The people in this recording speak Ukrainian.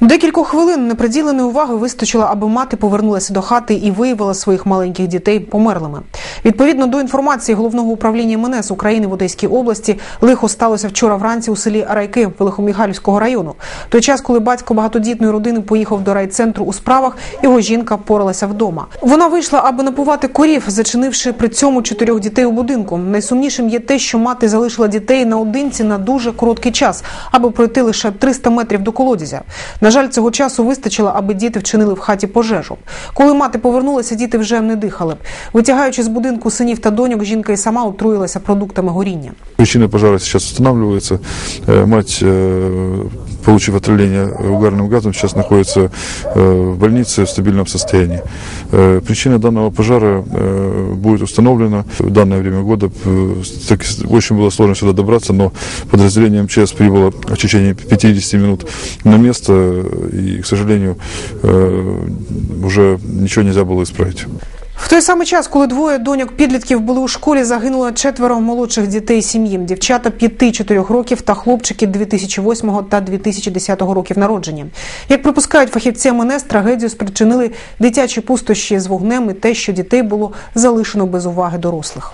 Декілька хвилин неприділеної уваги вистачило, аби мати повернулася до хати і виявила своїх маленьких дітей померлими. Відповідно до інформації головного управління МНС України в Одеській області, лихо сталося вчора вранці у селі Арайки Великоміхайлівського району. Той час, коли батько багатодітної родини поїхав до райцентру у справах, його жінка поралася вдома. Вона вийшла, аби напувати корів, зачинивши при цьому чотирьох дітей у будинку. Найсумнішим є те, що мати залишила дітей наодинці на дуже короткий час, аби пройти лише 300 метрів до колодязя. На жаль, цього часу вистачило, аби діти вчинили в хаті пожежу. Коли мати повернулася, діти вже не дихали. Витягаючи з будинку синів та доньок, жінка і сама отруїлася продуктами горіння. Причини пожара зараз встановлюються. Э, Мать, э, получив отравление угарным газом, сейчас находится э, в больнице в стабильном состоянии. Э, Причина данного пожара э, будет установлена. В данное время года э, очень было сложно сюда добраться, но подразделение МЧС прибыло в течение 50 минут на место, и, к сожалению, э, уже ничего нельзя было исправить. В той самий час, коли двоє доньок підлітків були у школі, загинуло четверо молодших дітей сім'ї. Дівчата 5-4 років та хлопчики 2008 та 2010 років народження. Як припускають фахівці МНС, трагедію спричинили дитячі пустощі з вогнем і те, що дітей було залишено без уваги дорослих.